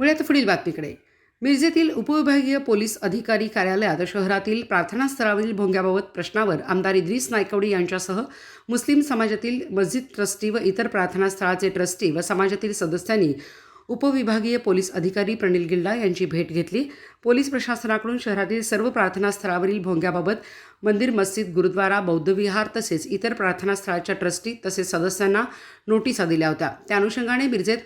वळ्यात पुढील बातमीकडे. मिरजेतील उपविभागीय पोलीस अधिकारी कार्यालयात शहरातील प्रार्थनास्थळावरील भोंग्याबाबत प्रश्नावर आमदार इद्रिस नायकवडी यांच्यासह मुस्लिम समाजातील मस्जिद ट्रस्टी व इतर प्रार्थना स्थळाचे ट्रस्टी व समाजातील सदस्यांनी उपविभागीय पोलीस अधिकारी प्रणिल गिल्डा यांची भेट घेतली. पोलीस प्रशासनाकडून शहरातील सर्व प्रार्थनास्थळावरील भोंग्याबाबत मंदिर मस्जिद गुरुद्वारा बौद्धविहार तसेच इतर प्रार्थना स्थळाच्या ट्रस्टी तसेच सदस्यांना नोटिसा दिल्या होत्या. त्या अनुषंगाने मिरजेत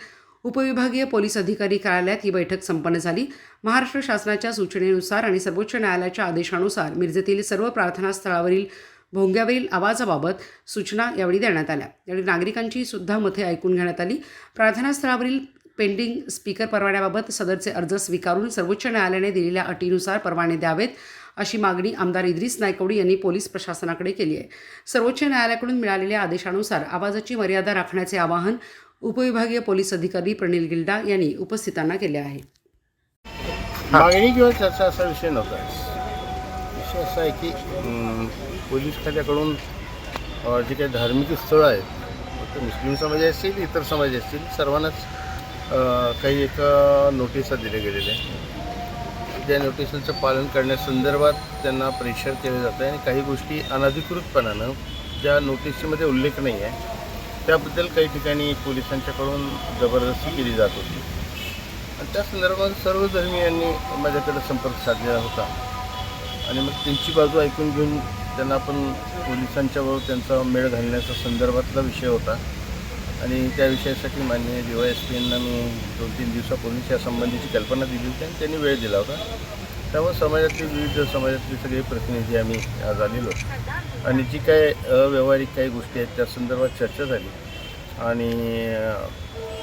उपविभागीय पोलीस अधिकारी कार्यालयात ही बैठक संपन्न झाली. महाराष्ट्र शासनाच्या सूचनेनुसार आणि सर्वोच्च न्यायालयाच्या आदेशानुसार मिरजेतील सर्व प्रार्थनास्थळावरील भोंग्यावरील आवाजाबाबत सूचना यावेळी देण्यात आल्या. यावेळी नागरिकांची सुद्धा मते ऐकून घेण्यात आली. प्रार्थनास्थळावरील पेंडिंग स्पीकर परवान्याबाबत सदरचे अर्ज स्वीकारून सर्वोच्च न्यायालयाने दिलेल्या अटीनुसार परवाने द्यावेत अशी मागणी आमदार इद्रिस नायकवडी यांनी पोलीस प्रशासनाकडे केली आहे. सर्वोच्च न्यायालयाकडून मिळालेल्या आदेशानुसार आवाजाची मर्यादा राखण्याचे आवाहन उपविभागीय पोलीस अधिकारी प्रणिल गिल्डा यांनी उपस्थितांना केले आहे. मागणी किंवा चर्चा असा विषय नव्हता. विषय असा आहे की पोलीस खात्याकडून जे काही धार्मिक स्थळं आहेत ते मुस्लिम समाज असतील इतर समाज असतील सर्वांनाच काही एक नोटिसा दिल्या गेलेल्या आहेत. त्या नोटिसांचं पालन करण्यासंदर्भात त्यांना प्रेशर केलं जातं आहे आणि काही गोष्टी अनधिकृतपणानं ज्या नोटिसीमध्ये उल्लेख नाही आहे त्याबद्दल काही ठिकाणी पोलिसांच्याकडून जबरदस्ती केली जात होती. आणि त्या संदर्भात सर्व धर्मियांनी माझ्याकडे संपर्क साधलेला होता. आणि मग त्यांची बाजू ऐकून घेऊन त्यांना आपण पोलिसांच्याबरोबर त्यांचा मेळ घालण्याचा संदर्भातला विषय होता. आणि त्या विषयासाठी माननीय डी वाय एस पी यांना मी दोन तीन दिवसापूर्वीच्या संबंधीची कल्पना दिली होती आणि त्यांनी वेळ दिला होता. त्यामुळे समाजातले विविध समाजातले सगळे प्रतिनिधी आम्ही आज आलेलो आणि जी काय अव्यवहारिक काही गोष्टी आहेत त्या संदर्भात चर्चा झाली. आणि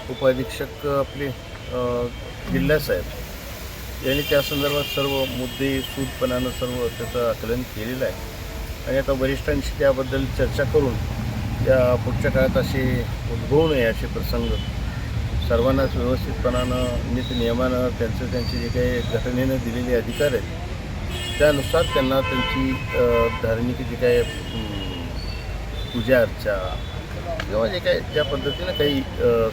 उपाधीक्षक आपले अ, साहेब यांनी त्या संदर्भात सर्व मुद्दे सूदपणानं सर्व त्याचं आकलन केलेलं आहे. आणि आता वरिष्ठांशी त्याबद्दल चर्चा करून त्या पुढच्या काळात असे उद्भवू नये असे प्रसंग सर्वांनाच व्यवस्थितपणानं नीतिनियमानं त्यांचं त्यांचे जे काही घटनेनं दिलेले अधिकार आहेत त्यानुसार त्यांना त्यांची धार्मिक जे काय पूजा अर्चा किंवा जे काही ज्या पद्धतीनं काही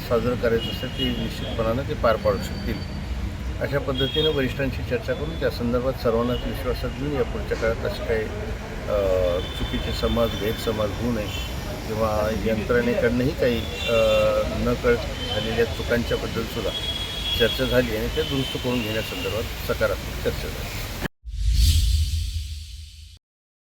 साजरं करायचं असेल ते निश्चितपणानं ते पार पाडू शकतील. अशा पद्धतीनं वरिष्ठांशी चर्चा करून त्या संदर्भात सर्वांनाच विश्वासात घेऊन या पुढच्या काळात असे काही चुकीचे समाज गैरसमाज होऊ नये किंवा यंत्रणेकडनंही काही न कळत झालेल्या चुकांच्याबद्दल सुद्धा चर्चा झाली आणि ते दुरुस्त करून घेण्यासंदर्भात सकारात्मक चर्चा झाली.